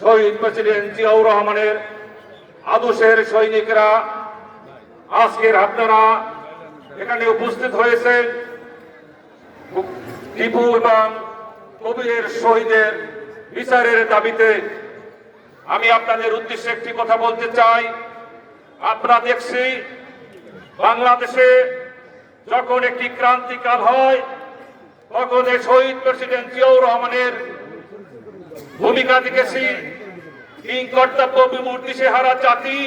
শহীদ president Ziaur রহমানের আদর্শের সৈনিকরা, আজকের আপনারা এখানে উপস্থিত হয়েছেন। টিপু এবং কবিরের শহীদের বিচারের দাবিতে আমি আপনাদের উদ্দেশ্যে একটি কথা বলতে চাই। আপনারা দেখছি, বাংলাদেশে যখন একটি ক্রান্তিকাল হয়, তখন এই শহীদ প্রেসিডেন্ট জিয়াউর রহমানের ভূমিকা দেখেছি। কিং কর্তব্য বিমূর্তি সে হারা জাতি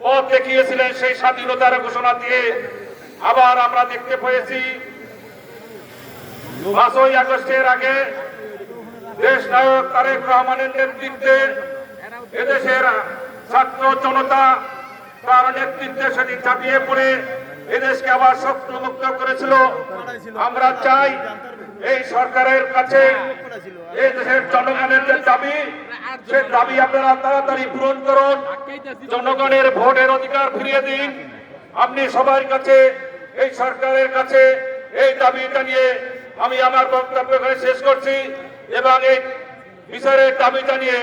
পথ দেখিয়েছিলেন সেই স্বাধীনতার ঘোষণা দিয়ে। আবার আমরা দেখতে পেয়েছি, পাঁচই আগস্টের আগে দেশ নায়ক তারেক রহমানের নেতৃত্বে এদেশের ছাত্র জনতা তার নেতৃত্বে সেদিন চাপিয়ে পড়ে। এদেশকে আবার শক্ত মুক্ত করেছিল। আমরা চাই এই সরকারের কাছে এই দেশের জনগণের যে দাবি, সে দাবি আপনারা তাড়াতাড়ি পূরণ করুন। জনগণের ভোটের অধিকার ফিরিয়ে দিন। আপনি সবার কাছে, এই সরকারের কাছে এই দাবি জানিয়ে আমি আমার বক্তব্য এখানে শেষ করছি এবং এই বিচারের দাবি জানিয়ে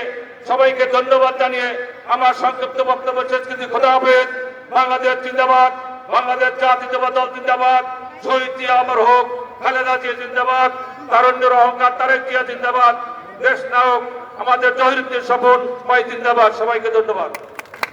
সবাইকে ধন্যবাদ জানিয়ে আমার সংক্ষিপ্ত বক্তব্য শেষ করছি। খোদা হাফেজ। বাংলাদেশ জিন্দাবাদ। বাংলাদেশ জাতীয়তাবাদ দল জিন্দাবাদ, শহীদ জিয়া আমার হোক, খালেদা জিয়া জিন্দাবাদ, তারণ্যের অহংকার তারেক জিয়া জিন্দাবাদ, দেশ নায়ক আমাদের জহিরুদ্দিন স্বপন ভাই জিন্দাবাদ, সবাইকে ধন্যবাদ।